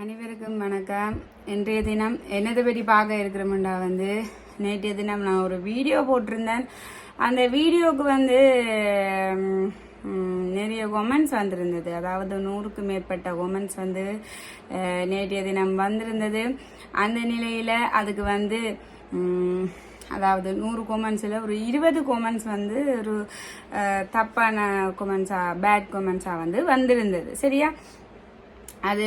அனைவருக்கும் வணக்கம். இன்றைய தினம் என்னதை பற்றி பார்க்க இருக்கிறோம்டா வந்து நேற்றைய தினம் நான் ஒரு வீடியோ போட்டிருந்தேன். அந்த வீடியோவுக்கு வந்து நிறைய கொமெண்ட்ஸ் வந்திருந்தது. அதாவது நூறுக்கு மேற்பட்ட கொமெண்ட்ஸ் வந்து நேற்றைய தினம் வந்திருந்தது. அந்த நிலையில் அதுக்கு வந்து அதாவது நூறு கொமெண்ட்ஸில் ஒரு இருபது கொமெண்ட்ஸ் வந்து ஒரு தப்பான கொமெண்ட்ஸாக பேட் கொமெண்ட்ஸாக வந்து வந்திருந்தது. சரியா? அது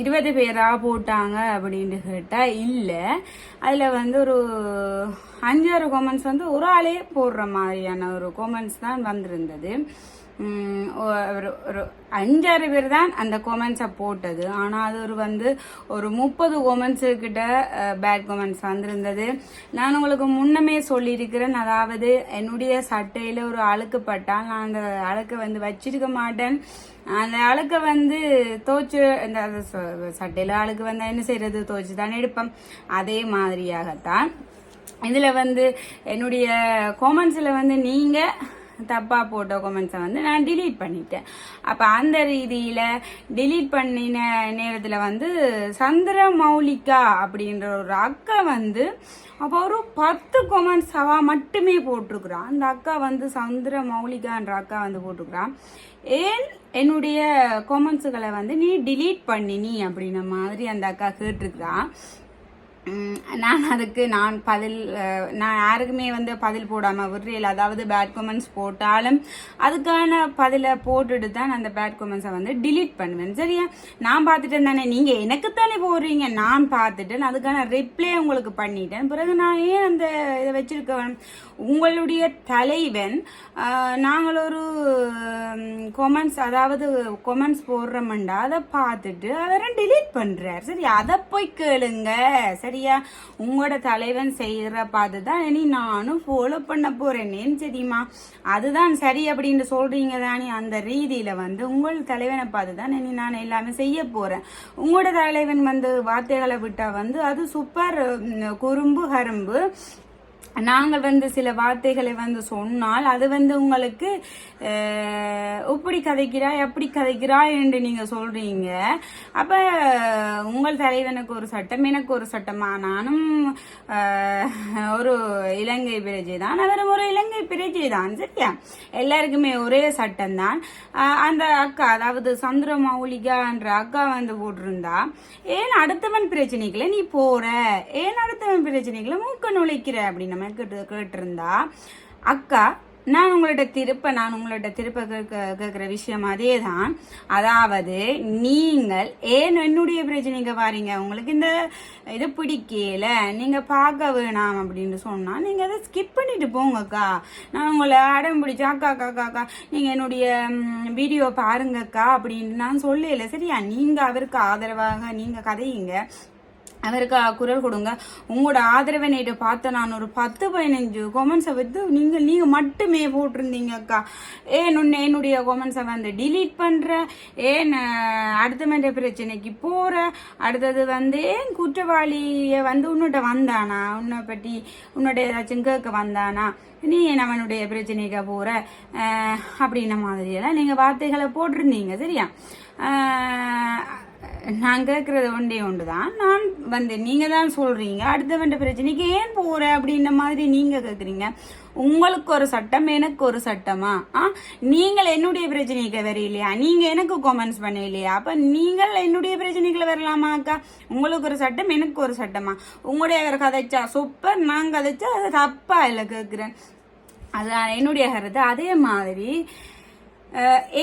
இருபது பேராக போட்டாங்க அப்படின்ட்டு கேட்டால் இல்லை. அதில் வந்து ஒரு அஞ்சாறு கொமெண்ட்ஸ் வந்து ஒரு ஆளே போடுற மாதிரியான ஒரு கொமெண்ட்ஸ் தான் வந்திருந்தது. ஒரு ஒரு அஞ்சாறு பேர் தான் அந்த கொமெண்ட்ஸை போட்டது. ஆனால் அது ஒரு வந்து ஒரு முப்பது கொமெண்ட்ஸு கிட்ட பேட் கொமெண்ட்ஸ் வந்திருந்தது. நான் உங்களுக்கு முன்னமே சொல்லியிருக்கிறேன். அதாவது என்னுடைய சட்டையில் ஒரு அழுக்கு பட்டால் நான் அந்த அழுக்கை வந்து வச்சிருக்க மாட்டேன். அந்த அழுக்கை வந்து தோச்சு இந்த சட்டையில் ச- அழுக்கு வந்தால் என்ன செய்யறது தோச்சு தான் எடுப்பேன் அதே மாதிரியாகத்தான். இதில் வந்து என்னுடைய கொமெண்ட்ஸ்ல வந்து நீங்கள் தப்பாக போட்ட கொமெண்ட்ஸை வந்து நான் டிலீட் பண்ணிட்டேன். அப்போ அந்த ரீதியில் டிலீட் பண்ணின நேரத்தில் வந்து சந்திர மௌலிகா அப்படின்ற ஒரு அக்கா வந்து அப்போ ஒரு பத்து கொமெண்ட்ஸ் மட்டுமே போட்டிருக்கிறான் அந்த அக்கா வந்து சந்திர மௌலிகான்ற அக்கா வந்து போட்டிருக்கிறான் ஏன் என்னுடைய கொமெண்ட்ஸுகளை வந்து நீ டிலீட் பண்ணினி அப்படின்ன மாதிரி அந்த அக்கா கேட்டிருக்கிறான் நான் அதுக்கு நான் பதில் நான் யாருக்குமே வந்து பதில் போடாமல் விடுறேன் அதாவது பேட் கமெண்ட்ஸ் போட்டாலும் அதுக்கான பதிலை போட்டுட்டு தான் அந்த பேட் கமெண்ட்ஸை வந்து டிலீட் பண்ணுவேன். சரியா? நான் பார்த்துட்டேன் தானே. நீங்கள் எனக்குத்தானே போடுறீங்க. நான் பார்த்துட்டேன். அதுக்கான ரிப்ளை உங்களுக்கு பண்ணிட்டேன். பிறகு நான் ஏன் அந்த இதை வச்சிருக்க உங்களுடைய தலைவன் நாங்கள் ஒரு கொமெண்ட்ஸ் அதாவது கொமெண்ட்ஸ் போடுறோம்டா. அதை பார்த்துட்டு அவரை டிலீட் பண்ணுறார் சரி அதை போய் கேளுங்க. சரியா உங்களோட தலைவன் செய்கிற பார்த்து தான் இனி நானும் ஃபாலோ பண்ண போறேனேன்னு தெரியுமா? அதுதான் சரி அப்படின்னு சொல்கிறீங்க தானே அந்த ரீதியில் வந்து உங்கள் தலைவனை பார்த்து தான் இனி நான் எல்லாமே செய்ய போகிறேன் உங்களோட தலைவன் வந்து வார்த்தைகளை விட்டால் வந்து அது சூப்பர் குறும்பு கரும்பு நாங்கள் வந்து சில வார்த்தைகளை வந்து சொன்னால் அது வந்து உங்களுக்கு இப்படி கதைக்கிறாய் அப்படி கதைக்கிறாய் என்று நீங்கள் சொல்கிறீங்க அப்போ உங்கள் தலைவனுக்கு ஒரு சட்டம் எனக்கு ஒரு சட்டமா? நானும் ஒரு இலங்கை பிரஜை தான். அவரும் ஒரு இலங்கை பிரஜை தான் சரியா? எல்லாருக்குமே ஒரே சட்டம் தான். அந்த அக்கா அதாவது சந்திர மௌலிகான்ற அக்கா வந்து போட்டிருந்தா ஏன் அடுத்தவன் பிரச்சனைகளை நீ போற? ஏன் அடுத்தவன் பிரச்சனைகளை மூக்க நுழைக்கிற? அப்படின்னு நம்ம கேட்டு கேட்டிருந்தா அக்கா நான் உங்கள்கிட்ட திருப்ப நான் உங்கள்கிட்ட திருப்ப கேட்க கேட்குற விஷயம் அதே தான் அதாவது நீங்கள் ஏன் என்னுடைய பிரச்சனைக்கு வாரீங்க? உங்களுக்கு இந்த இது பிடிக்கல. நீங்கள் பார்க்க வேணாம் அப்படின்னு சொன்னால் நீங்கள் அதை ஸ்கிப் பண்ணிட்டு போங்கக்கா. நான் உங்களை அடம் பிடிச்சா அக்கா அக்கா அக்கா அக்கா என்னுடைய வீடியோ பாருங்கக்கா அப்படின்னு நான் சொல்லல. சரியா? நீங்கள் அவருக்கு ஆதரவாக நீங்கள் கதையுங்க. அவருக்கு குரல் கொடுங்க. உங்களோட ஆதரவை நேற்று பார்த்த நான் ஒரு பத்து பதினஞ்சு கொமெண்ட்ஸை வந்து நீங்கள் நீங்கள் மட்டுமே போட்டிருந்தீங்க அக்கா. ஏன் உன்னை என்னுடைய கொமெண்ட்ஸை வந்து டிலீட் பண்ணுற ஏன் அடுத்த மாதிரி பிரச்சனைக்கு போகிற அடுத்தது வந்து ஏன் குற்றவாளியை வந்து உன்னிட்ட வந்தானா? உன்னை பற்றி உன்னோட ஏதாச்சும் கேட்க வந்தானா? நீ ஏன் அவனுடைய பிரச்சனைக்கு போகிற அப்படின்ன மாதிரியெல்லாம் நீங்கள் வார்த்தைகளை போட்டிருந்தீங்க சரியா? நான் கேட்குறது ஒன்றே ஒன்று தான் நான் வந்து நீங்கள் தான் சொல்கிறீங்க அடுத்தவன் பிரச்சனைக்கு ஏன் போகிற அப்படின்ற மாதிரி நீங்கள் கேட்குறீங்க உங்களுக்கு ஒரு சட்டம் எனக்கு ஒரு சட்டமா? ஆ? நீங்கள் என்னுடைய பிரச்சனைக்கு வரையிலையா? நீங்கள் எனக்கு கமெண்ட்ஸ் பண்ணலையா அப்போ நீங்கள் என்னுடைய பிரச்சனைகளை வரலாமா அக்கா? உங்களுக்கு ஒரு சட்டம் எனக்கு ஒரு சட்டமா? உங்களுடைய அவர் கதைச்சா சூப்பர் நான் கதைச்சா அது தப்பா இல்லை கேட்குறேன் அது என்னுடைய கருத்து. அதே மாதிரி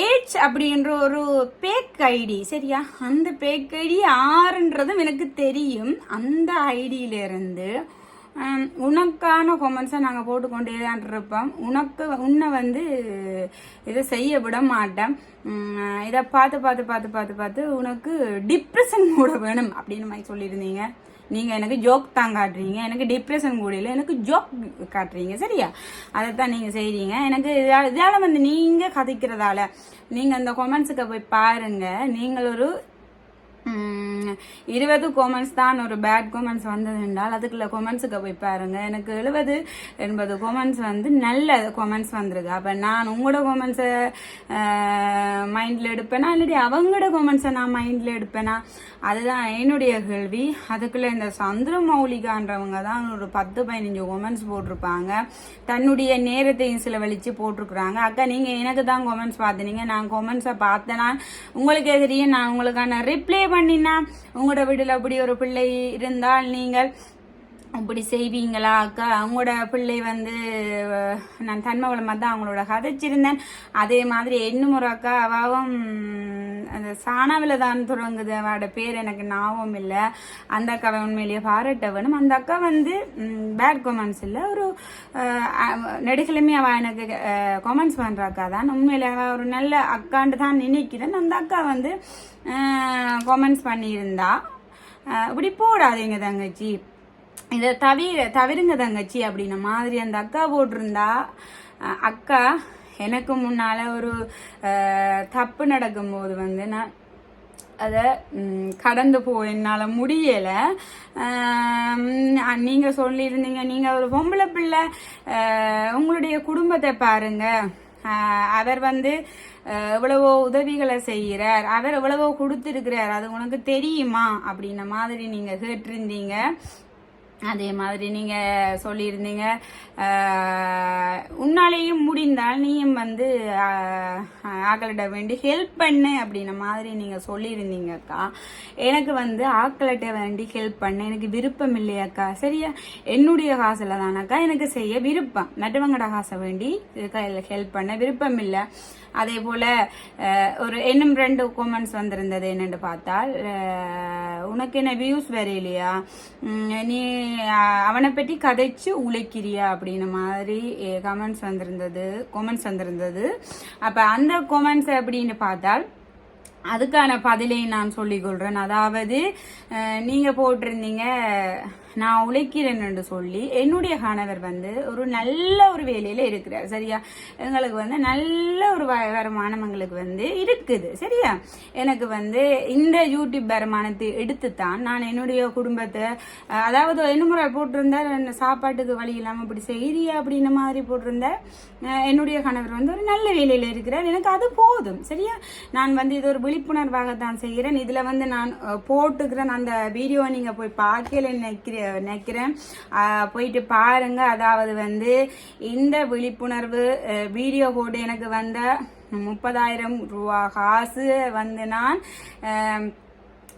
ஏட்ஸ் அப்படின்ற ஒரு பேக் ஐடி சரியா? அந்த பேக் ஐடி ஆறுன்றதும் எனக்கு தெரியும். அந்த ஐடியிலருந்து உனக்கான கொமெண்ட்ஸை நாங்கள் போட்டுக்கொண்டே தான் இருப்போம். உனக்கு உன்னை வந்து இதை செய்ய விட மாட்டேன். இதை பார்த்து பார்த்து பார்த்து பார்த்து பார்த்து உனக்கு டிப்ரெஷன் கூட வேணும் அப்படின்னு மாதிரி சொல்லியிருந்தீங்க. நீங்க எனக்கு ஜோக் தான் காட்டுறீங்க எனக்கு டிப்ரெஷன் கூட எனக்கு ஜோக் காட்டுறீங்க சரியா? அதைத்தான் நீங்க செய்றீங்க. எனக்கு இதா- இதால வந்து நீங்க கதைக்கிறதால நீங்க அந்த கொமெண்ட்ஸுக்கு போய் பாருங்க. நீங்கள் ஒரு இருபது கோமெண்ட்ஸ் தான் ஒரு பேட் கோமெண்ட்ஸ் வந்தது என்றால் அதுக்குள்ள கொமெண்ட்ஸுக்கு போய் பாருங்க. எனக்கு எழுபது எண்பது கொமெண்ட்ஸ் வந்து நல்ல கொமெண்ட்ஸ் வந்திருக்கு. அப்போ நான் உங்களோட கொமெண்ட்ஸை மைண்டில் எடுப்பேனா? இல்லாட்டி அவங்களோட கொமெண்ட்ஸை நான் மைண்டில் எடுப்பேனா? அதுதான் என்னுடைய கேள்வி. அதுக்குள்ள இந்த சந்திர மௌலிகான்றவங்க தான் ஒரு பத்து பதினஞ்சு கொமெண்ட்ஸ் போட்டிருப்பாங்க. தன்னுடைய நேரத்தையும் செலவழிச்சு போட்டிருக்கிறாங்க. அக்கா நீங்க எனக்கு தான் கொமெண்ட்ஸ் பார்த்தீங்க நான் கொமெண்ட்ஸை பார்த்தேனா? உங்களுக்கே தெரியும் நான் உங்களுக்கான ரிப்ளை பண்ணினா உங்களோட வீட்டில் அப்படி ஒரு பிள்ளை இருந்தால் நீங்கள் அப்படி செய்வீங்களா? அக்கா அவங்களோட பிள்ளை வந்து நான் தன்மவளமாக தான் அவங்களோட கதைச்சிருந்தேன். அதே மாதிரி இன்னும் முறை அக்கா அவாவும் அந்த சாணாவில் தான் தொடங்குது. அவளோட பேர் எனக்கு ஞாபகம் இல்லை. அந்த அக்காவை உண்மையிலேயே பாராட்ட வேணும் அந்த அக்கா வந்து பேட் கொமெண்ட்ஸ் இல்லை. ஒரு நெடுகிழமை அவள் எனக்கு கொமெண்ட்ஸ் பண்ணுற அக்கா தான். உண்மையில் அவள் ஒரு நல்ல அக்கான்னு தான் நினைக்கிறேன். அந்த அக்கா வந்து கொமெண்ட்ஸ் பண்ணியிருந்தா. இப்படி போடாதீங்க தங்கச்சி. இதை தவிர தவிருங்க தங்கச்சி அப்படின்ன மாதிரி அந்த அக்கா போட்டிருந்தா அக்கா எனக்கு முன்னால் ஒரு தப்பு நடக்கும்போது வந்து நான் அதை கடந்து போ என்னால் முடியலை. நீங்கள் சொல்லியிருந்தீங்க நீங்கள் ஒரு பொம்பளை பிள்ளை உங்களுடைய குடும்பத்தை பாருங்க. அவர் வந்து எவ்வளவோ உதவிகளை செய்கிறார். அவர் எவ்வளவோ கொடுத்துருக்கிறார். அது உனக்கு தெரியுமா? அப்படின்ன மாதிரி நீங்கள் கேட்டிருந்தீங்க. அதே மாதிரி நீங்கள் சொல்லியிருந்தீங்க. உன்னாலேயும் முடிந்தால் நீயும் வந்து ஆக்கலட்டை ஆக்களிட வேண்டி ஹெல்ப் பண்ணு அப்படின்ன மாதிரி நீங்கள் சொல்லியிருந்தீங்கக்கா எனக்கு வந்து ஆக்களிட்ட வேண்டி ஹெல்ப் பண்ண. எனக்கு விருப்பம் இல்லையாக்கா சரியா? என்னுடைய காசில் தானக்கா எனக்கு செய்ய விருப்பம். மற்றவங்கட காசை வேண்டி ஹெல்ப் பண்ண விருப்பம் இல்லை. அதே போல் ஒரு இன்னும் ரெண்டு கொமெண்ட்ஸ் வந்திருந்தது என்னென்னு பார்த்தால் உனக்கு என்ன வியூஸ் வேற இல்லையா? நீ அவனை பற்றி கதைச்சு உழைக்கிறியா? அப்படின்ன மாதிரி கமெண்ட்ஸ் வந்திருந்தது கொமெண்ட்ஸ் வந்திருந்தது. அப்போ அந்த கொமெண்ட்ஸ் அப்படின்னு பார்த்தால் அதுக்கான பதிலை நான் சொல்லிக்கொள்கிறேன் அதாவது நீங்கள் நீங்க போட்டிருந்தீங்க நான் உழைக்கிறேன் என்று சொல்லி என்னுடைய கணவர் வந்து ஒரு நல்ல ஒரு வேலையில இருக்கிறார் சரியா? எங்களுக்கு வந்து நல்ல ஒரு வ- வருமானம் எங்களுக்கு வந்து இருக்குது சரியா? எனக்கு வந்து இந்த யூடியூப் வருமானத்தை எடுத்து தான் நான் என்னுடைய குடும்பத்தை அதாவது என்னமுறை போட்டிருந்தார் சாப்பாட்டுக்கு வழி இல்லாமல் இப்படி செய்தியா அப்படின்ன மாதிரி போட்டிருந்தார். என்னுடைய கணவர் வந்து ஒரு நல்ல வேலையில் இருக்கிறார் எனக்கு அது போதும் சரியா? நான் வந்து இது ஒரு விழிப்புணர்வாக தான் செய்கிறேன். இதில் வந்து நான் போட்டுக்கிறேன். அந்த வீடியோவை நீங்கள் போய் பார்க்கல நினைக்கிற நினைக்கிறேன். போயிட்டு பாருங்க. அதாவது வந்து இந்த விழிப்புணர்வு வீடியோ போட்டு எனக்கு வந்த முப்பதாயிரம் ரூபா காசு வந்து நான்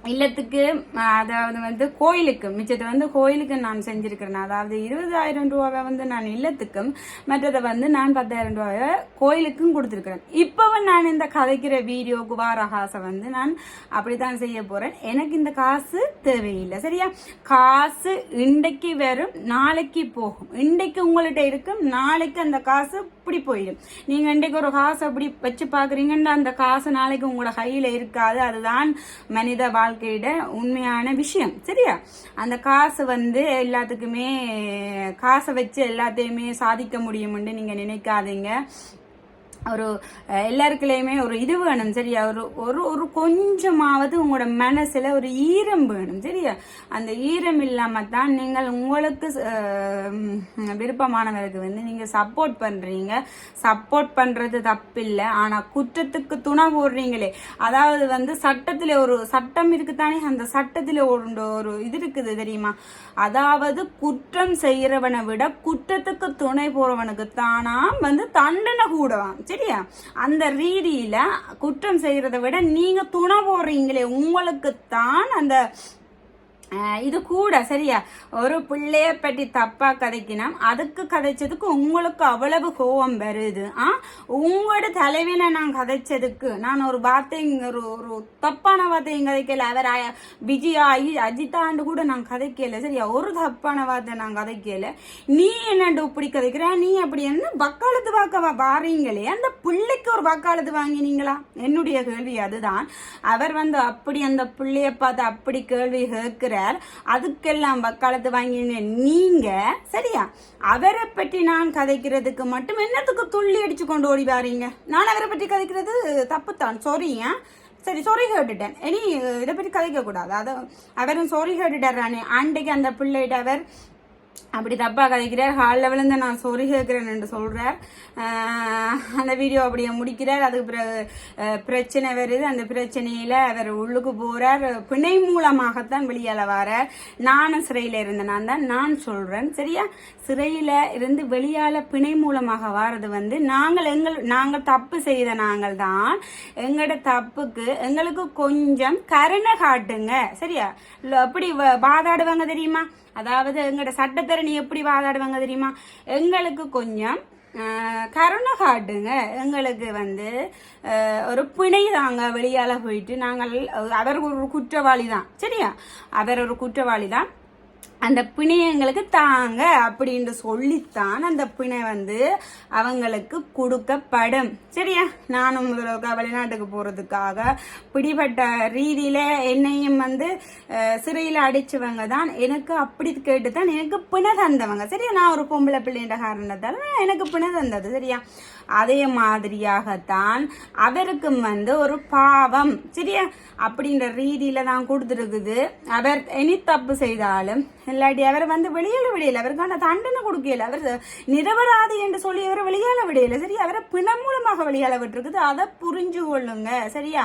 இல்லத்துக்கு அதாவது வந்து கோயிலுக்கு மிச்சத்தை வந்து கோயிலுக்கு நான் செஞ்சிருக்கிறேன். அதாவது இருபதாயிரம் ரூபாவை வந்து நான் இல்லத்துக்கும் மற்றதை வந்து நான் பத்தாயிரம் ரூபாவை கோயிலுக்கும் கொடுத்துருக்குறேன். இப்போவும் நான் இந்த கதைக்கிற வீடியோ வார காசை வந்து நான் அப்படித்தான் செய்ய போகிறேன் எனக்கு இந்த காசு தேவையில்லை சரியா? காசு இன்றைக்கு வரும் நாளைக்கு போகும். இன்றைக்கு உங்கள்கிட்ட இருக்கும் நாளைக்கு அந்த காசு அப்படி போயிடும். நீங்க இன்றைக்கு ஒரு காசு அப்படி வச்சு பாக்குறீங்கன்னா அந்த காசு நாளைக்கு உங்களோட கையில இருக்காது. அதுதான் மனித வாழ்க்கையிட உண்மையான விஷயம். சரியா? அந்த காசு வந்து எல்லாத்துக்குமே காசை வச்சு எல்லாத்தையுமே சாதிக்க முடியும்னு நீங்க நினைக்காதீங்க. ஒரு எல்லாருக்குள்ளேயுமே ஒரு இது வேணும் சரியா? ஒரு ஒரு ஒரு கொஞ்சமாவது உங்களோட மனசில் ஒரு ஈரம் வேணும் சரியா? அந்த ஈரம் இல்லாமல் தான் நீங்கள் உங்களுக்கு விருப்பமானவருக்கு வந்து நீங்கள் சப்போர்ட் பண்ணுறீங்க சப்போர்ட் பண்ணுறது தப்பில்லை. ஆனால் குற்றத்துக்கு துணை போடுறீங்களே. அதாவது வந்து சட்டத்தில் ஒரு சட்டம் இருக்குதானே? அந்த சட்டத்தில் ஒரு ஒரு இது இருக்குது தெரியுமா? அதாவது குற்றம் செய்கிறவனை விட குற்றத்துக்கு துணை போகிறவனுக்கு தானாக வந்து தண்டனை கூடவாம் சரியா? அந்த ரீதியில குற்றம் செய்யறதை விட நீங்க துணை போடுறீங்களே உங்களுக்கு தான் அந்த இது கூட சரியா? ஒரு பிள்ளைய பற்றி தப்பாக கதைக்கினா அதுக்கு கதைச்சதுக்கு உங்களுக்கு அவ்வளவு கோபம் வருது ஆ? உங்களோட தலைவில நான் கதைச்சதுக்கு நான் ஒரு வார்த்தை ஒரு ஒரு தப்பான வார்த்தையும் கதைக்கல. அவர் விஜயா அஜிதாண்டு கூட நான் கதைக்கல சரியா? ஒரு தப்பான வார்த்தை நான் கதைக்கல. நீ என்னண்டு இப்படி கதைக்கிற? நீ அப்படி என்ன வக்காலத்து வாக்க வாரீங்களே? அந்த பிள்ளைக்கு ஒரு வக்காலத்து வாங்கினீங்களா? என்னுடைய கேள்வி அதுதான். அவர் வந்து அப்படி அந்த பிள்ளைய பார்த்து அப்படி கேள்வி கேட்கிறார் அதுக்கெல்லாம் வக்காலத்து வாங்கின நீங்க சரியா? அவரை பற்றி நான் கதைக்கிறதுக்கு மட்டும் என்னத்துக்கு துள்ளி அடிச்சு கொண்டு ஓடி வாரீங்க? நான் அவரை பற்றி கதைக்கிறது தப்புத்தான். சாரியா சரி சாரி கேட்டுட்டேன். இனி இதை பற்றி கதைக்க கூடாது அதை அவரும் சாரி கேட்டுட்டார் அன்றைக்கு அந்த பிள்ளைகிட்ட அவர் அப்படி தப்பா கதைக்கிறார். ஹாலில் விழுந்து நான் சொறி கேட்கிறேன் என்று சொல்றார். அந்த வீடியோ அப்படியே முடிக்கிறார். அதுக்கு பிறகு பிரச்சனை வருது. அந்த பிரச்சனையில அவர் உள்ளுக்கு போறார். பிணை மூலமாகத்தான் வெளியால வரார். நானும் சிறையில இருந்த நான் தான் நான் சொல்றேன். சரியா? சிறையில இருந்து வெளியால பிணை மூலமாக வாரது வந்து நாங்கள் எங்கள் நாங்கள் தப்பு செய்த நாங்கள் தான். எங்களோட தப்புக்கு எங்களுக்கு கொஞ்சம் கருணை காட்டுங்க. சரியா? இல்ல, அப்படி வ- வாதாடுவாங்க தெரியுமா? அதாவது எங்களோட சட்டத்தரணி எப்படி வாதாடுவாங்க தெரியுமா? எங்களுக்கு கொஞ்சம் கருணை காட்டுங்க. எங்களுக்கு வந்து ஒரு பிணை தாங்க வெளியால் போயிட்டு நாங்கள் அவர் ஒரு குற்றவாளி தான். சரியா? அவர் ஒரு குற்றவாளி தான். அந்த பிணையங்களுக்கு தாங்க அப்படின்னு சொல்லித்தான் அந்த பிணை வந்து அவங்களுக்கு கொடுக்கப்படும். சரியா? நானும் முதல்ல வெளிநாட்டுக்கு போகிறதுக்காக பிடிபட்ட ரீதியில் என்னையும் வந்து சிறையில் அடிச்சவங்க தான். எனக்கு அப்படி கேட்டு தான் எனக்கு பிணை தந்தவங்க. சரியா? நான் ஒரு பொம்பளை பிள்ளைன்ற காரணத்தால் எனக்கு பிணை தந்தது. சரியா? அதே மாதிரியாகத்தான் அவருக்கும் வந்து ஒரு பாவம். சரியா? அப்படின்ற ரீதியில் தான் கொடுத்துருக்குது. அவர் இனி தப்பு செய்தாலும் இல்லாட்டி அவர் வந்து வெளியில விடையில அவருக்கான தண்டனை கொடுக்கல. அவர் நிரபராதி என்று சொல்லி அவர் வெளியால விடையில சரி அவரை பிணம் மூலமாக வெளியால விட்டுருக்குது. அதை புரிஞ்சு கொள்ளுங்க சரியா?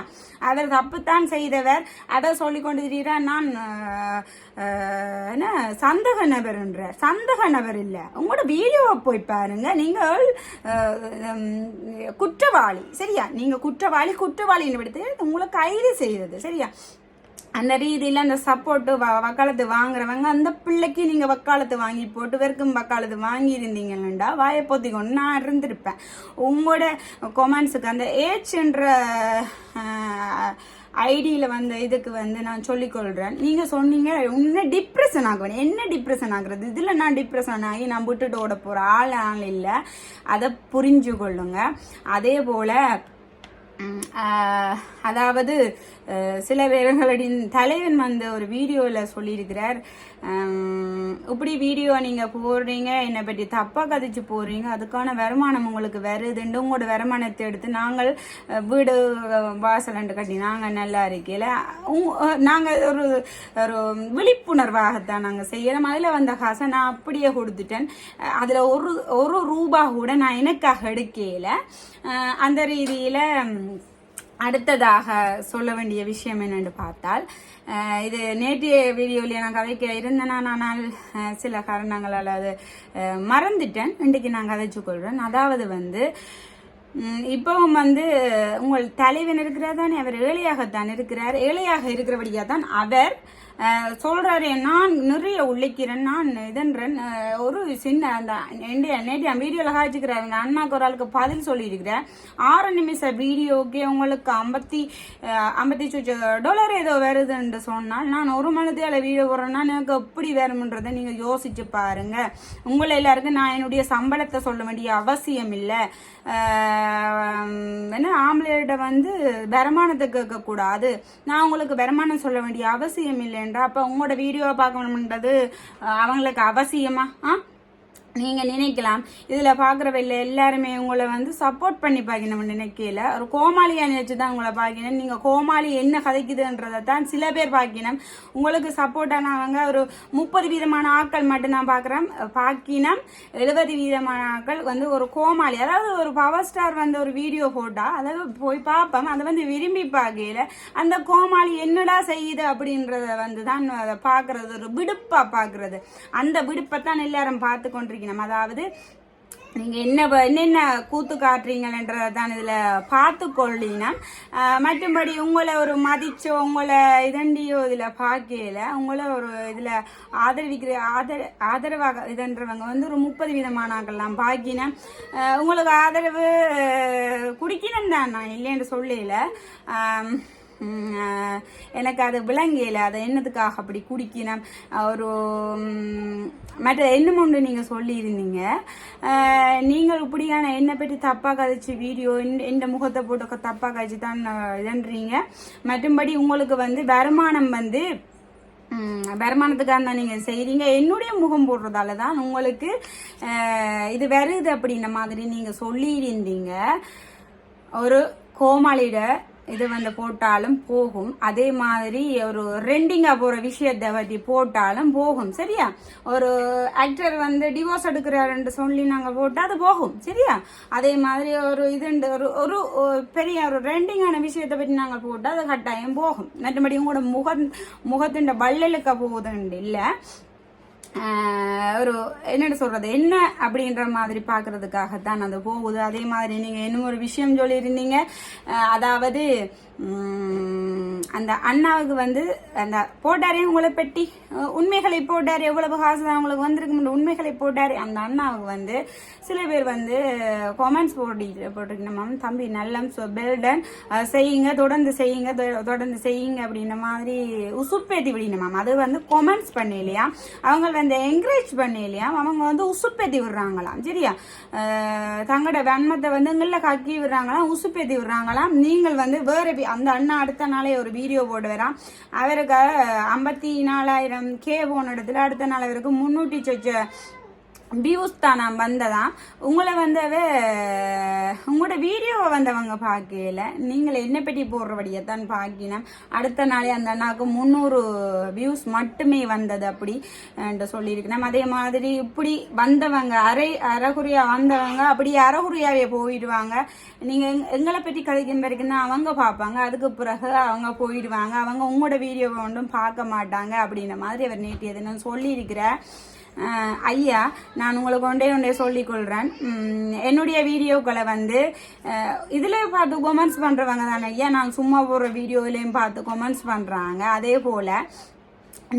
அவர் தப்புத்தான் செய்தவர். அதை சொல்லி கொண்டு திரிகிறார் நான் என்ன? சந்தக நபர்ன்ற சந்தக நபர் இல்லை. உங்களோட வீடியோவை போய் பாருங்க. நீங்கள் குற்றவாளி சரியா? நீங்கள் குற்றவாளி குற்றவாளின்னு விடுத்து உங்களை கைது செய்தது சரியா? அந்த ரீதியில் அந்த சப்போர்ட்டு வக்காலத்து வாங்குறவங்க அந்த பிள்ளைக்கு நீங்கள் வக்காலத்து வாங்கி போட்டு வெறுக்கும் வக்காலத்து வாங்கியிருந்தீங்கன்னா வாயை பொத்தி கொண்டு நான் இருந்திருப்பேன். உங்களோட கொமெண்ட்ஸுக்கு அந்த ஏஜ்ன்ற ஐடியில் வந்த இதுக்கு வந்து நான் சொல்லிக்கொள்கிறேன் நீங்கள் சொன்னீங்க இன்னும் டிப்ரெஷன் ஆகுவேன் என்ன டிப்ரெஷன் ஆகுறது இதில் நான் டிப்ரெஷன் ஆகி நான் விட்டுட்டு ஓட போகிற ஆள் ஆள் இல்லை. அதை புரிஞ்சு கொள்ளுங்க அதே போல் ஆஹ், அதாவது சில பேரங்களின் தலைவன் வந்து ஒரு வீடியோவில் சொல்லியிருக்கிறார். இப்படி வீடியோ நீங்கள் போடுறீங்க என்னை பற்றி தப்பாக கதைச்சு போடுறீங்க அதுக்கான வருமானம் உங்களுக்கு வருதுண்டு உங்களோட வருமானத்தை எடுத்து நாங்கள் வீடு அஹ், வாசலண்டு கட்டி நாங்கள் நல்லா இருக்கையில் நாங்கள் ஒரு ஒரு விழிப்புணர்வாகத்தான் நாங்கள் செய்கிறோம் அதில் வந்த காசை நான் அப்படியே கொடுத்துட்டேன். அதில் ஒரு ஒரு ரூபா கூட நான் எனக்காக எடுக்கையில் அந்த ரீதியில் அடுத்ததாக சொல்ல வேண்டிய விஷயம் என்னென்று பார்த்தால் இது நேற்றைய வீடியோவில் நான் கதைக்க இருந்தேனா ஆனால் சில காரணங்களால் அது மறந்துட்டேன். இன்றைக்கு நான் கதைச்சு கொள்கிறேன் அதாவது வந்து இப்போவும் இப்பவும் வந்து உங்கள் தலைவன் இருக்கிறார் தானே அவர் ஏழையாகத்தான் இருக்கிறார். ஏழையாக இருக்கிறபடியாக தான் அவர் அஹ், நான் நிறைய உழைக்கிறேன் நான் இதன்றேன். ஒரு சின்ன அந்த நேற்று நேற்று வீடியோவில் காய்ச்சிக்கிறாரு அந்த அண்ணாக்கு ஒரு ஆளுக்கு பதில் சொல்லியிருக்கிறேன் ஆறு நிமிஷ வீடியோக்கே உங்களுக்கு ஐம்பத்தி ஐம்பத்தி சுச்சு டாலர் ஏதோ வருதுன்னு சொன்னால் நான் ஒரு மணித்தியால வீடியோ போடுறேன்னா எனக்கு எப்படி வரும்ன்றதை நீங்கள் யோசிச்சு பாருங்க. உங்களை எல்லாருக்கும் நான் என்னுடைய சம்பளத்தை சொல்ல வேண்டிய அவசியம் இல்லை. என்ன ஆம்பளையிட்ட வந்து வருமானத்தை கேட்கக்கூடாது. நான் உங்களுக்கு வருமானம் சொல்ல வேண்டிய அவசியம் இல்லை வேண்டாம். அப்போ உங்களோட வீடியோவை பார்க்கணுன்றது அவங்களுக்கு அவசியமா? ஆ? நீங்கள் நினைக்கலாம். இதில் பார்க்குறவையில் எல்லாருமே உங்களை வந்து சப்போர்ட் பண்ணி பார்க்கணும் நினைக்கல. ஒரு கோமாளியாக நினச்சி தான் உங்களை பார்க்கணும் நீங்கள் கோமாளி என்ன கதைக்குதுன்றதை தான் சில பேர் பார்க்கணும் உங்களுக்கு சப்போர்ட்டானவங்க ஒரு முப்பது வீதமான ஆட்கள் மட்டும் நான் பார்க்குறேன் பாக்கினம் எழுபது வீதமான ஆட்கள் வந்து ஒரு கோமாளி. அதாவது ஒரு பவர் ஸ்டார் வந்து ஒரு வீடியோ போட்டால் அதை போய் பார்ப்போம் அதை வந்து விரும்பி பார்க்கல. அந்த கோமாளி என்னடா செய்யுது அப்படின்றத வந்து தான் அதை பார்க்குறது ஒரு விடுப்பாக பார்க்குறது. அந்த விடுப்பை தான் எல்லாரும் பார்த்து கொண்டிருக்கணும் அதாவது நீங்கள் என்ன என்னென்ன கூத்து காட்டுறீங்கன்றத தான் இதுல பார்த்து கொள்ளினம் மற்றபடி உங்களை ஒரு மதிச்சோ உங்களை இதண்டியோ இதில் பார்க்கல உங்களை ஒரு இதில் ஆதரவிக்கிற ஆதர ஆதரவாக இதன்றவங்க வந்து ஒரு முப்பது விதமானாக்கெல்லாம் பாக்கினா உங்களுக்கு ஆதரவு குடிக்கணும் தான் நான் இல்லைன்னு சொல்லல எனக்கு அது விளங்கியல அது என்னதுக்காக அப்படி குடிக்கணும்? ஒரு மற்ற என்னமோ ஒன்று நீங்கள் சொல்லியிருந்தீங்க. நீங்கள் இப்படியான என்னை பற்றி தப்பாக கதைச்சு வீடியோ இந்த முகத்தை போட்டு தப்பாக கதைச்சி தான் இதன்றீங்க. மற்றும்படி உங்களுக்கு வந்து வருமானம் வந்து வருமானத்துக்காக தான் நீங்கள் செய்கிறீங்க என்னுடைய முகம் போடுறதால தான் உங்களுக்கு இது வருது அப்படின்ன மாதிரி நீங்கள் சொல்லியிருந்தீங்க. ஒரு கோமாளியிட இது வந்து போட்டாலும் போகும். அதே மாதிரி ஒரு ரெண்டிங்காக போகிற விஷயத்தை பற்றி போட்டாலும் போகும். சரியா? ஒரு ஆக்டர் வந்து டிவோர்ஸ் எடுக்கிறாருன்னு சொல்லி நாங்கள் போட்டால் அது போகும். சரியா? அதே மாதிரி ஒரு இதுண்டு ஒரு ஒரு பெரிய ஒரு ரெண்டிங்கான விஷயத்தை பற்றி நாங்கள் போட்டால் அது கட்டாயம் போகும். மற்றபடி உங்களோட முக முகத்தின் வள்ளலுக்க போகுதுன்னு இல்லை. ஒரு என்னென்னு சொல்றது? என்ன அப்படின்ற மாதிரி பார்க்கறதுக்காகத்தான் அது போகுது. அதே மாதிரி நீங்க இன்னும் ஒரு விஷயம் சொல்லியிருந்தீங்க. அதாவது அந்த அண்ணாவுக்கு வந்து அந்த போட்டாரே உங்களை பெட்டி. உண்மைகளை போட்டாரு. எவ்வளவு காசு தான் உங்களுக்கு வந்திருக்கு உண்மைகளை போட்டாரு. அந்த அண்ணாவுக்கு வந்து சில பேர் வந்து கொமெண்ட்ஸ் போட்டி போட்டிருக்கணும் மேம் தம்பி நல்லம் பெல்டன் செய்யுங்க தொடர்ந்து செய்யுங்க தொ- தொடர்ந்து செய்யுங்க அப்படின்ற மாதிரி உசுப்பேத்தி விடணும் மேம் அது வந்து கொமெண்ட்ஸ் பண்ண இல்லையா அவங்க வந்து என்கரேஜ் பண்ண இல்லையா? அவங்க வந்து உசுப்பேத்தி விடுறாங்களாம். சரியா? தங்களோட வன்மத்தை வந்து எங்கள கக்கி விடுறாங்களாம் உசுப்பேத்தி விடுறாங்களாம். நீங்கள் வந்து வேற அந்த அண்ணா அடுத்த நாளே ஒரு வீடியோ போட்டு அவருக்கு ஐம்பத்தி நாலாயிரம் கே போன இடத்துல அடுத்த நாள் அவருக்கு முன்னூற்றி சொச்ச வியூஸ் தான் நான் வந்ததான் உங்களை வந்தவ உங்களோட வீடியோவை வந்தவங்க பார்க்கல நீங்கள் என்ன பற்றி போடுறபடியை தான் பார்க்கினேன். அடுத்த நாளே அந்த அண்ணாவுக்கு முந்நூறு வியூஸ் மட்டுமே வந்தது அப்படி என்று சொல்லியிருக்கிறேன். அதே மாதிரி இப்படி வந்தவங்க அரை அறகுறையா வந்தவங்க அப்படி அறகுறையாவே போயிடுவாங்க. நீங்கள் எங் எங்களை பற்றி கதைக்கும் பிறகுன்னா அவங்க பார்ப்பாங்க. அதுக்கு பிறகு அவங்க போயிடுவாங்க. அவங்க உங்களோட வீடியோவை ஒன்றும் பார்க்க மாட்டாங்க அப்படின்ற மாதிரி அவர் நேற்று நான் சொல்லியிருக்கிறேன் ஐயா நான் உங்களுக்கு ஒன்றே ஒன்றே சொல்லிக் கொள்கிறேன் என்னுடைய வீடியோக்களை வந்து இதில் பார்த்து கொமெண்ட்ஸ் பண்ணுறவங்க தானே ஐயா? நான் சும்மா போடுற வீடியோவிலையும் பார்த்து கொமெண்ட்ஸ் பண்ணுறாங்க அதே போல்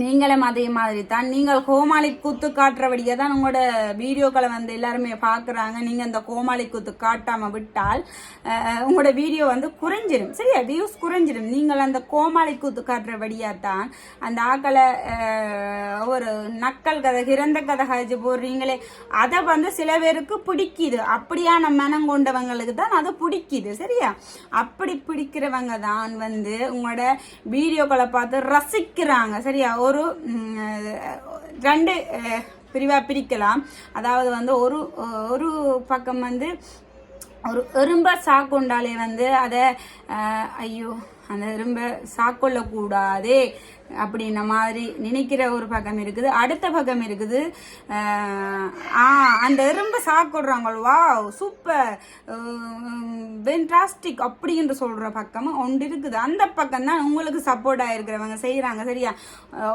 நீங்களும் அதே மாதிரி தான் நீங்கள் கோமாளி கூத்து காட்டுறபடியே தான் உங்களோட வீடியோக்களை வந்து எல்லாருமே பார்க்குறாங்க. நீங்கள் அந்த கோமாளி கூத்து காட்டாமல் விட்டால் உங்களோட வீடியோ வந்து குறைஞ்சிரும். சரியா? வியூஸ் குறைஞ்சிரும். நீங்கள் அந்த கோமாளி கூத்து காட்டுறபடியாக தான் அந்த ஆக்களை ஒரு நக்கல் கதை இறந்த கதை கதைச்சு போடுறீங்களே அதை வந்து சில பேருக்கு பிடிக்குது. அப்படியான மனம் கொண்டவங்களுக்கு தான் அது பிடிக்குது. சரியா? அப்படி பிடிக்கிறவங்க தான் வந்து உங்களோட வீடியோக்களை பார்த்து ரசிக்கிறாங்க. சரியா? ஒரு ரெண்டு பிரிவாக பிரிக்கலாம். அதாவது வந்து ஒரு ஒரு பக்கம் வந்து ஒரு எறும்ப சாக்குண்டாலே வந்து அதை ஐயோ அந்த எறும்பை சாக்கொள்ளக்கூடாதே அப்படின்ன மாதிரி நினைக்கிற ஒரு பக்கம் இருக்குது. அடுத்த பக்கம் இருக்குது ஆ அந்த எறும்பு சாப்பிட்றாங்க சூப்பர். வென்ட்ராஸ்டிக் அப்படின்னு சொல்கிற பக்கமும் ஒன்று இருக்குது. அந்த பக்கம் தான் உங்களுக்கு சப்போர்ட் ஆகிருக்கிறவங்க செய்கிறாங்க சரியா?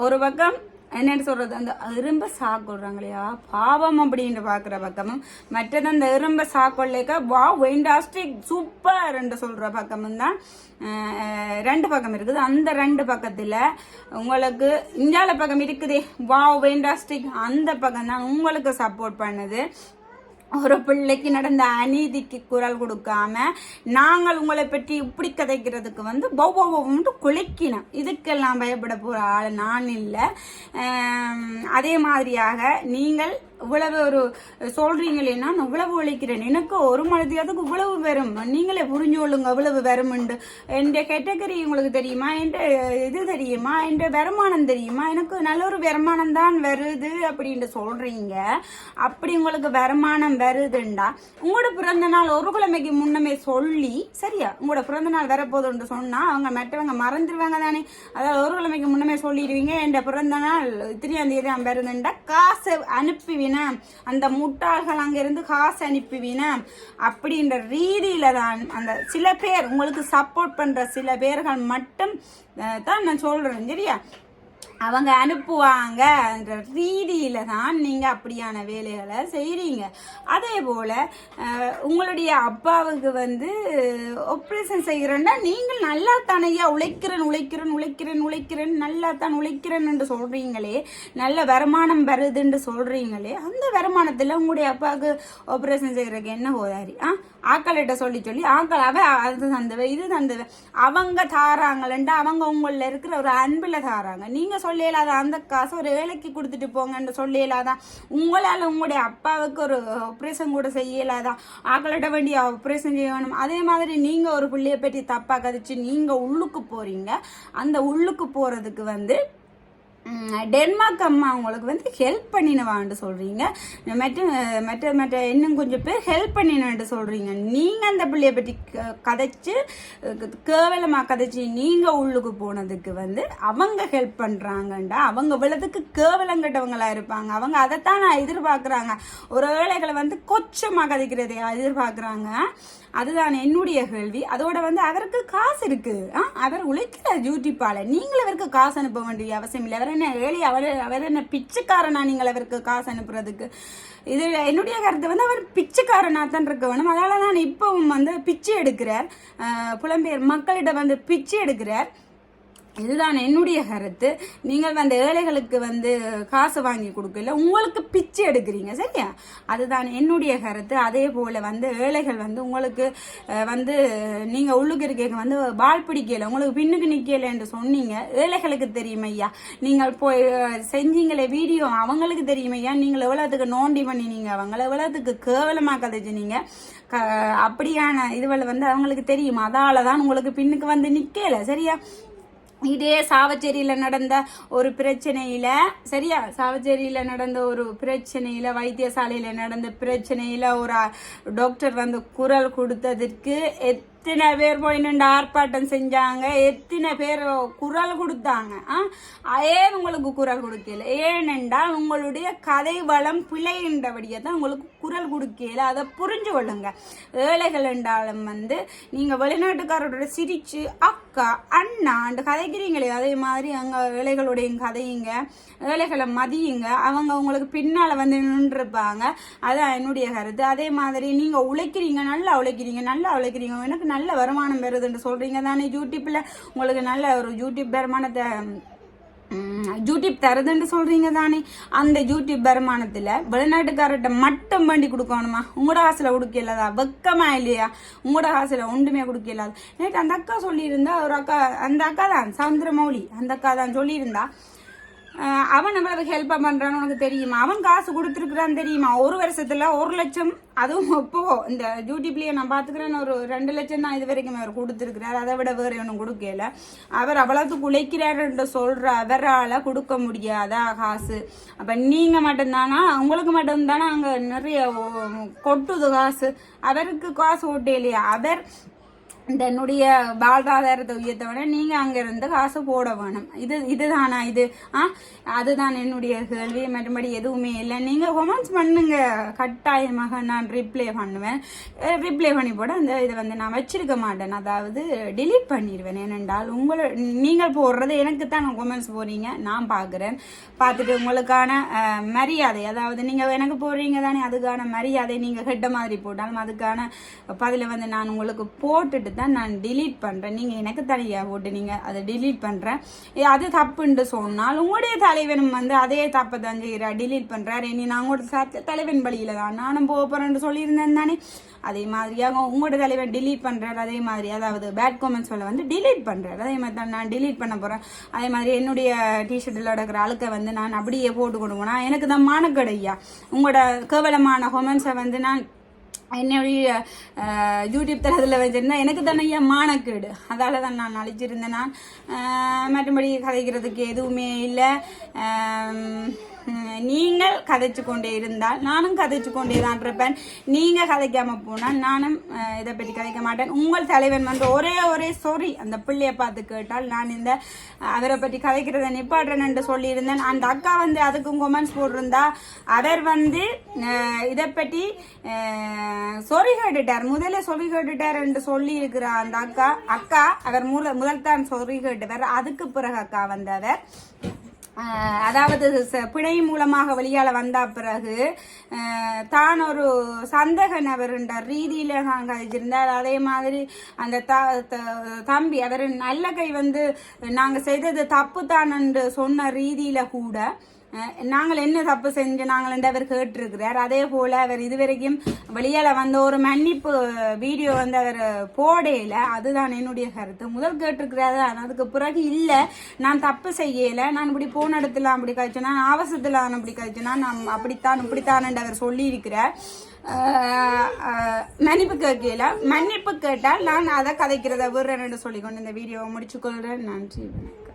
ஒரு பக்கம் என்னென்னு சொல்கிறது அந்த எறும்ப சாக்கொள்றாங்க இல்லையா பாவம் அப்படின்னு பார்க்குற பக்கமும் மற்றது அந்த எறும்ப சாக்கொள்ளைக்க வா வெண்டாஸ்டிக் சூப்பர் என்று சொல்கிற பக்கமும் தான் ரெண்டு பக்கம் இருக்குது. அந்த ரெண்டு பக்கத்தில் உங்களுக்கு இந்தியாவில் பக்கம் இருக்குதே. வா வெண்டாஸ்டிக் அந்த பக்கம் தான் உங்களுக்கு சப்போர்ட் பண்ணுது. ஒரு பிள்ளைக்கு நடந்த அநீதிக்கு குரல் கொடுக்காம நாங்கள் உங்களை பற்றி இப்படி கதைக்கிறதுக்கு வந்து பௌபவம்ட்டு குலைக்கினோம். இதுக்கெல்லாம் பயப்பட போகிற ஆள் நான் இல்லை. அதே மாதிரியாக நீங்கள் இவ்வளவு ஒரு சொல்றீங்களேன்னா நான் இவ்வளவு உழைக்கிறேன் எனக்கு ஒரு மனதியாதுக்கு இவ்வளவு வரும் நீங்களே புரிஞ்சு கொள்ளுங்க இவ்வளவு வரும்ண்டு என் கேட்டகரி உங்களுக்கு தெரியுமா? என் இது தெரியுமா? என் வருமானம் தெரியுமா? எனக்கு நல்ல ஒரு வருமானம் தான் வருது அப்படின்ட்டு சொல்றீங்க. அப்படி உங்களுக்கு வருமானம் வருதுண்டா. உங்களோட பிறந்த நாள் ஒரு கிழமைக்கு முன்னமே சொல்லி சரியா? உங்களோட பிறந்த நாள் வரப்போகுதுன்னு சொன்னா அவங்க மற்றவங்க மறந்துடுவாங்க தானே. அதாவது ஒரு கிழமைக்கு முன்னமே சொல்லிடுவீங்க என் பிறந்த நாள் இத்தனையாம் தேதி வருதுண்டா. காசு காசை அனுப்புவீனா அந்த முட்டாள்கள் அங்கிருந்து காசு அனுப்புவீனா அப்படின்ற ரீதியில தான் அந்த சில பேர் உங்களுக்கு சப்போர்ட் பண்ற சில பேர்கள் மட்டும் தான் நான் சொல்றேன் சரியா? அவங்க அனுப்புவாங்க என்ற ரீதியில தான் நீங்க அப்படியான வேலைகளை செய்றீங்க. அதே போல உங்களுடைய அப்பாவுக்கு வந்து ஆப்ரேஷன் செய்கிறேன்னா நீங்கள் நல்லா தானையா உழைக்கிறேன் உழைக்கிறேன் உழைக்கிறேன் உழைக்கிறேன் நல்லா தான் உழைக்கிறேன் என்று சொல்றீங்களே நல்ல வருமானம் வருதுன்னு சொல்றீங்களே அந்த வருமானத்துல உங்களுடைய அப்பாவுக்கு ஆப்ரேஷன் செய்யறதுக்கு என்ன போதாரி ஆ ஆக்கள்கிட்ட சொல்லி சொல்லி ஆக்கள் அது தந்தவ இது தந்தவ அவங்க தாராங்களேன்ட்டு அவங்க உங்களில் இருக்கிற ஒரு அன்பில் தாராங்க. நீங்கள் சொல்லலாதான் அந்த காசு ஒரு வேலைக்கு கொடுத்துட்டு போங்கன்னு சொல்லலாதான் உங்களால் உங்களுடைய அப்பாவுக்கு ஒரு ஆப்ரேஷன் கூட செய்யலாதான். ஆக்கள்கிட்ட வேண்டிய ஆப்ரேஷன் செய்யணும் அதே மாதிரி நீங்கள் ஒரு பிள்ளையை பற்றி தப்பாக கதைச்சு நீங்கள் உள்ளுக்கு போகிறீங்க அந்த உள்ளுக்கு போகிறதுக்கு வந்து டென்மார்க் அம்மா அவங்களுக்கு வந்து ஹெல்ப் பண்ணினவான்ட்டு சொல்கிறீங்க மற்ற மற்ற மற்ற இன்னும் கொஞ்சம் பேர் ஹெல்ப் பண்ணினு சொல்கிறீங்க நீங்கள் அந்த பிள்ளைய பற்றி க- கதைச்சு கேவலமாக கதைச்சி கதைச்சு உள்ளுக்கு போனதுக்கு வந்து அவங்க ஹெல்ப் பண்ணுறாங்கண்டா அவங்க விழுதுக்கு கேவலங்கிட்டவங்களா இருப்பாங்க. அவங்க அதைத்தான் நான் எதிர்பார்க்குறாங்க. ஒரு வேளைகளை வந்து கொச்சமாக கதைக்கிறதை எதிர்பார்க்குறாங்க. அதுதான் என்னுடைய கேள்வி. அதோட வந்து அவருக்கு காசு இருக்கு. ஆ, அவர் உழைக்கிற யூடியூப்பால நீங்கள் அவருக்கு காசு அனுப்ப வேண்டிய அவசியம் இல்லை. அவர் என்ன ஏழை அவர் அவர் என்ன பிச்சைக்காரனா நீங்கள் அவருக்கு காசு அனுப்புறதுக்கு? இது என்னுடைய கருத்து. வந்து அவர் பிச்சைக்காரனா தான் இருக்க வேணும். அதனால தான் இப்பவும் வந்து பிச்சை எடுக்கிறார். புலம்பெயர் மக்களிடம் வந்து பிச்சை எடுக்கிறார். இதுதான் என்னுடைய கருத்து. நீங்கள் வந்து ஏழைகளுக்கு வந்து காசு வாங்கி கொடுக்கல உங்களுக்கு பிச்சை எடுக்கிறீங்க சரியா? அதுதான் என்னுடைய கருத்து. அதே போல் வந்து ஏழைகள் வந்து உங்களுக்கு வந்து நீங்கள் உள்ளுக்கு இருக்க வந்து பால் பிடிக்கல உங்களுக்கு பின்னுக்கு நிக்கல என்று சொன்னீங்க ஏழைகளுக்கு தெரியும் ஐயா. நீங்கள் போய் செஞ்சீங்களே வீடியோ அவங்களுக்கு தெரியும் ஐயா. நீங்கள் எவ்வளோத்துக்கு நோண்டி பண்ணினீங்க அவங்கள எவ்வளோத்துக்கு கேவலமா கதைச்சினீங்க. க- அப்படியான இதுவளை வந்து அவங்களுக்கு தெரியும். அதால தான் உங்களுக்கு பின்னுக்கு வந்து நிக்கல சரியா? இதே சாவச்சேரியில் நடந்த ஒரு பிரச்சனையில் சரியா? சாவச்சேரியில் நடந்த ஒரு பிரச்சனையில் வைத்தியசாலையில் நடந்த பிரச்சனையில் ஒரு டாக்டர் வந்து குரல் கொடுத்ததற்கு எத்தனை பேர் போய் நின்று ஆர்ப்பாட்டம் செஞ்சாங்க எத்தனை பேர் குரல் கொடுத்தாங்க ஆ? ஏன் உங்களுக்கு குரல் கொடுக்கல? ஏனென்றால் உங்களுடைய கதை வளம் பிழைன்றபடியே தான் உங்களுக்கு குரல் கொடுக்கல. அதை புரிஞ்சு கொள்ளுங்க. ஏழைகள் என்றாலும் வந்து நீங்கள் வெளிநாட்டுக்காரோட சிரிச்சு அக்கா அண்ணா அந்த கதைக்கிறீங்களே அதே மாதிரி அங்கே ஏழைகளுடைய கதையுங்க ஏழைகளை மதியுங்க அவங்க உங்களுக்கு பின்னால் வந்து நின்றுருப்பாங்க. அதான் என்னுடைய கருத்து. அதே மாதிரி நீங்கள் உழைக்கிறீங்க நல்லா உழைக்கிறீங்க நல்லா உழைக்கிறீங்க எனக்கு நல்ல வருமானம் பெறுதுன்னு சொல்கிறீங்க தானே. யூடியூப்பில் உங்களுக்கு நல்ல ஒரு யூடியூப் வருமானத்தை யூடியூப் தருதுன்னு சொல்கிறீங்க தானே. அந்த யூடியூப் வருமானத்தில் வெளிநாட்டுக்காரர்கிட்ட மட்டும் பண்ணி கொடுக்கணுமா? உங்களோட காசுல கொடுக்கலதா? வெக்கமா இல்லையா? உங்களோட காசுல ஒன்றுமே கொடுக்கலாது? நேற்று அந்த அக்கா சொல்லியிருந்தா ஒரு அக்கா அந்த அக்கா தான் சந்திரமௌலி அந்த அக்கா தான் சொல்லியிருந்தா அவன் நம்மளுக்கு ஹெல்ப் பண்ணுறான்னு உனக்கு தெரியுமா? அவன் காசு கொடுத்துருக்குறான்னு தெரியுமா? ஒரு வருஷத்தில் ஒரு லட்சம் அதுவும் இப்போ இந்த யூடியூப்லயே நான் பாத்துக்கிறேன் ஒரு ரெண்டு லட்சம் தான் இது வரைக்கும் அவர் கொடுத்துருக்கிறார். அதை விட வேறு ஒன்றும் கொடுக்கல. அவர் அவ்வளவுக்கு உழைக்கிறாருன்னு சொல்கிற அவரால் கொடுக்க முடியாதா காசு? அப்போ நீங்கள் மட்டும்தானா? உங்களுக்கு மட்டும்தானா? அங்கே நிறைய கொட்டுது காசு. அவருக்கு காசு ஓட்டே இல்லையா? அவர் இந்த என்னுடைய வாழ்வாதாரத்தை உயர்த்தவன நீங்க அங்க இருந்து காசு போட வேணும். இது இதுதானா இது? ஆ? அதுதான் என்னுடைய கேள்வி. மற்றபடி எதுவுமே இல்லை. நீங்க கொமெண்ட்ஸ் பண்ணுங்க. கட்டாயமாக நான் ரிப்ளை பண்ணுவேன். ரிப்ளை பண்ணி போட அந்த இதை வந்து நான் வச்சிருக்க மாட்டேன். அதாவது டிலீட் பண்ணிடுவேன். ஏனென்றால் உங்களை நீங்கள் போடுறது எனக்கு தான் கொமெண்ட்ஸ் போறீங்க நான் பார்க்குறேன். பார்த்துட்டு உங்களுக்கான மரியாதை. அதாவது நீங்க எனக்கு போடுறீங்க தானே. அதுக்கான மரியாதை நீங்க கெட்ட மாதிரி போட்டாலும் அதுக்கான பதில வந்து நான் உங்களுக்கு போட்டுட்டு தான் நான் டிலீட் பண்ணுறேன் நீங்கள் எனக்கு தனியா போட்டு நீங்கள் அதை டிலீட் பண்ணுறேன் அது தப்புன்ட்டு சொன்னால் உங்களுடைய தலைவனும் வந்து அதே தப்பை தான் செய்கிறார். டிலீட் பண்ணுறாரு இனி நான் உங்களோட சத்த- தலைவன் வழியில் தான் நானும் போக போகிறேன்ட்டு சொல்லியிருந்தேன் தானே. அதே மாதிரியாக உங்களோட தலைவன் டிலீட் பண்ணுறாரு அதே மாதிரி அதாவது பேட் காமெண்ட்ஸ் சொல்ல வந்து டிலீட் பண்ணுறாரு அதே மாதிரி தான் நான் டிலீட் பண்ண போகிறேன் அதே மாதிரி என்னுடைய டிஷர்ட்டில் நடக்கிற அழுக்கை வந்து நான் அப்படியே போட்டு கொடுப்பேன் எனக்கு தான் மானக்கடையா. உங்களோட கேவலமான கொமெண்ட்ஸை வந்து நான் என்னுடைய யூடியூப் தளத்தில் வச்சிருந்தேன் எனக்கு தானே ஐயா மானக்கேடு. அதால் தான் நான் அழிச்சிருந்தேன் நான். மற்றபடி கதைக்கிறதுக்கு எதுவுமே இல்லை. நீங்கள் கதைச்சு கொண்டே இருந்தால் நானும் கதைச்சு கொண்டே தான் இருப்பேன். நீங்கள் கதைக்காமல் போனால் நானும் இதை பற்றி கதைக்க மாட்டேன். உங்கள் தலைவன் வந்து ஒரே ஒரே சொறி அந்த பிள்ளையை பார்த்து கேட்டால் நான் இந்த அவரை பற்றி கதைக்கிறத நிப்பாடுறேன் என்று சொல்லியிருந்தேன். அந்த அக்கா வந்து அதுக்கும் கொமெண்ட்ஸ் போட்டிருந்தா அவர் வந்து இதை பற்றி சொறி கேட்டுட்டார். முதல்ல சொறி கேட்டுட்டார் என்று சொல்லி இருக்கிறார் அந்த அக்கா அக்கா அவர் முதல் முதல் தான் சொறி கேட்டவர். அதுக்கு பிறகு அக்கா வந்தவர். அதாவது ச- பிணை மூலமாக வெளியால் வந்த பிறகு தான் ஒரு சந்தேக நபர் ரீதியில் ரீதியில இருந்தார். அதே மாதிரி அந்த த- த- தம்பி அவர் நல்ல கை வந்து நாங்கள் செய்தது தப்பு தான் என்று சொன்ன ரீதியில கூட நாங்கள் என்ன தப்பு செஞ்சு நாங்கள் என்று அவர் கேட்டிருக்கிறார். அதே போல் அவர் இதுவரைக்கும் வெளியால வந்த ஒரு மன்னிப்பு வீடியோ வந்து அவர் போடையில அதுதான் என்னுடைய கருத்து. முதல் கேட்டிருக்கிறாரு அதுக்கு பிறகு இல்லை. நான் தப்பு செய்யலை. நான் இப்படி போன இடத்துல அப்படி கழிச்சேனா. நான் ஆவசத்தில் நான் அப்படி கழிச்சுனா. நான் அப்படித்தான் இப்படித்தான் என்று அவர் சொல்லியிருக்கிறார். மன்னிப்பு கேட்கல. மன்னிப்பு கேட்டால் நான் அதை கதைக்கிறத விடுறேன் என்று சொல்லிக்கொண்டு இந்த வீடியோவை முடிச்சுக்கொள்கிறேன். நன்றி வணக்கம்.